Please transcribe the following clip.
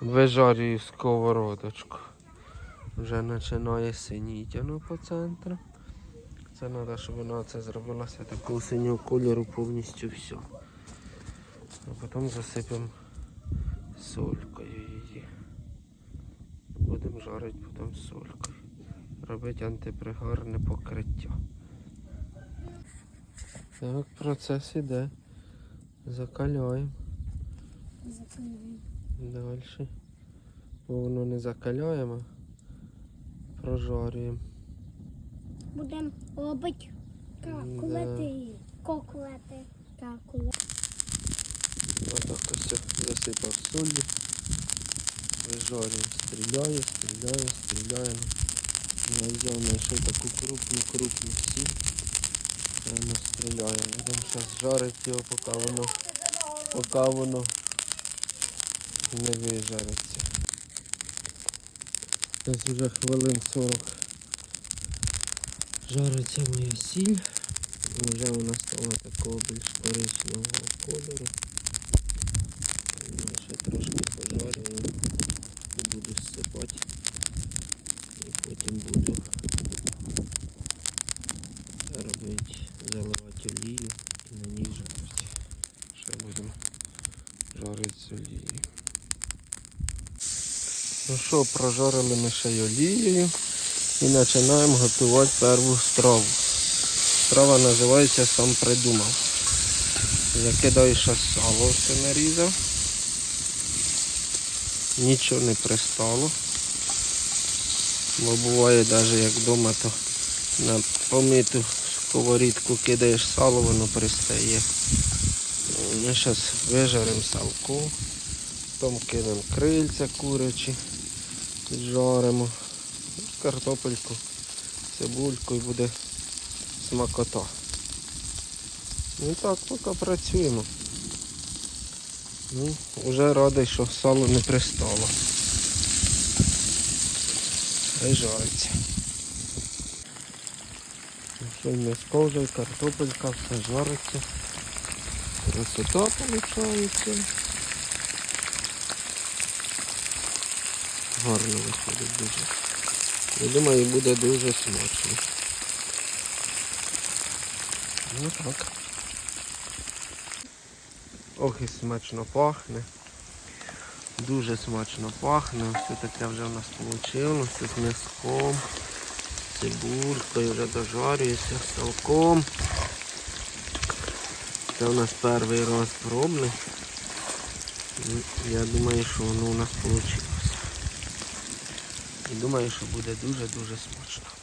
Вижарюю сковородочку. Вже починає синіти воно по центру. Це треба, щоб вона це зробилася такого синього кольору повністю все. А потім засипемо солькою її. Будемо жарити потім солькою. Робити антипригарне покриття. Так, процес іде. Закаляємо. Закриваємо. Далі. Бо воно не закаляємо, прожарюємо. Будемо робити какулети. Коклети. Какулети. Отак ось засипав солі. Вижарюємо, стріляє, стріляє, стріляємо. Я взяв знайшов таку крупну, крупну сіль. Воно стріляє. Будемо зараз жарити його, поки воно, поки воно не вижариться. Десь вже хвилин 40 жариться моя сіль. Вже вона стала такого більш коричневого кольору. Ну, Ще трошки пожарюю і буду зсипати. І потім буду робити, заливати олію і на ній жарити. Ще будемо жарити олією. Ну що, прожарили ми ще й олією і починаємо готувати перву страву. Страва називається сам придумав. Закидаю ще сало все нарізав. Нічого не пристало. Бо буває навіть як вдома, то на помиту сковорідку кидаєш сало, воно пристає. Ми зараз вижаримо салку, потім кинемо крильця курячі, піджаримо, картопельку, цибульку і буде смакота. Ну так, поки працюємо. Ну, вже радий, що сало не пристало. Хай жариться. Ну що, м'яско картопелька, все жариться. Красота виходить. Гарно виходить дуже. Я думаю, буде дуже смачно. Ну так. Ох і смачно пахне. Дуже смачно пахне. Все таке вже в нас вийшло. З м'язком, цибулькою вже дожарюється, салком. Це у нас перший раз пробний. Я думаю, що воно у нас вийшло. І думаю, що буде дуже-дуже смачно.